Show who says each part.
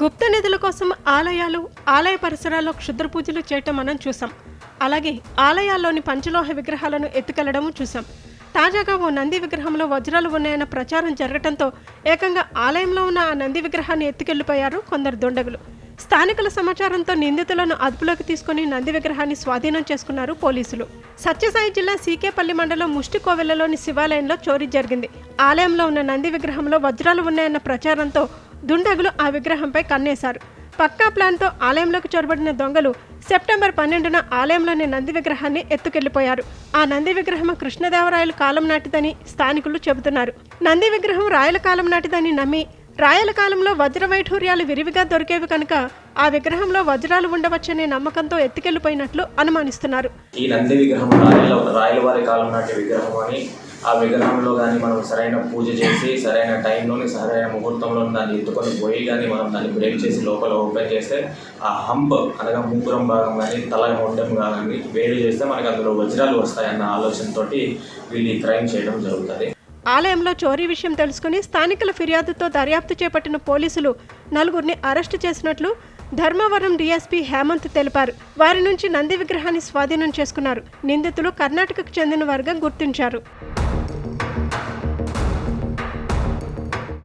Speaker 1: గుప్త నిధుల కోసం ఆలయాలు ఆలయ పరిసరాల్లో క్షుద్ర పూజలు చేయటం మనం చూసాం. అలాగే ఆలయాల్లోని పంచలోహ విగ్రహాలను ఎత్తుకెళ్ళడము చూసాం. తాజాగా ఓ నంది విగ్రహంలో వజ్రాలు ఉన్నాయన్న ప్రచారం జరగటంతో ఏకంగా ఆలయంలో ఉన్న ఆ నంది విగ్రహాన్ని ఎత్తుకెళ్ళిపోయారు కొందరు దుండగులు. స్థానికుల సమాచారంతో నిందితులను అదుపులోకి తీసుకుని నంది విగ్రహాన్ని స్వాధీనం చేసుకున్నారు పోలీసులు. సత్యసాయి జిల్లా సీకేపల్లి మండలం ముష్టికోవెలలోని శివాలయంలో చోరీ జరిగింది. ఆలయంలో ఉన్న నంది విగ్రహంలో వజ్రాలు ఉన్నాయన్న ప్రచారంతో దుండగులు ఆ విగ్రహంపై కన్నేశారు. పక్కా ప్లాన్తో ఆలయంలోకి చొరబడిన దొంగలు సెప్టెంబర్ పన్నెండున ఆలయంలోని నంది విగ్రహాన్ని ఎత్తుకెళ్ళిపోయారు. ఆ నంది విగ్రహం కృష్ణదేవరాయల కాలం నాటిదని స్థానికులు చెబుతున్నారు. నంది విగ్రహం రాయల కాలం నాటిదని నమ్మి రాయల కాలంలో వజ్ర వైఢూర్యాలు విరివిగా దొరికేవి కనుక ఆ విగ్రహంలో వజ్రాలు ఉండవచ్చనే నమ్మకంతో ఎత్తుకెళ్ళిపోయినట్లు అనుమానిస్తున్నారు.
Speaker 2: ఈ నంది విగ్రహం రాయల రాయలవారి కాలం నాటి విగ్రహం అని ఆ విగ్రహంలో కానీ మనం సరైన పూజ చేసి సరైన టైంలోని సరైన ముహూర్తంలో దాన్ని ఎత్తుకొని పోయి కానీ మనం దాన్ని బ్రేక్ చేసి లోపల ఓపెన్ చేస్తే ఆ హంప్ అనగా ముగ్గురం భాగం కానీ తల మొండెం కానీ వేడి చేస్తే మనకు అందులో వజ్రాలు వస్తాయన్న ఆలోచనతోటి వీళ్ళు ఈ క్రైమ్ చేయడం జరుగుతుంది.
Speaker 1: ఆలయంలో చోరీ విషయం తెలుసుకుని స్థానికుల ఫిర్యాదుతో దర్యాప్తు చేపట్టిన పోలీసులు నలుగురిని అరెస్టు చేసినట్లు ధర్మవరం డీఎస్పీ హేమంత్ తెలిపారు. వారి నుంచి నంది విగ్రహాన్ని స్వాధీనం చేసుకున్నారు. నిందితులు కర్ణాటకకు చెందిన వారుగా గుర్తించారు.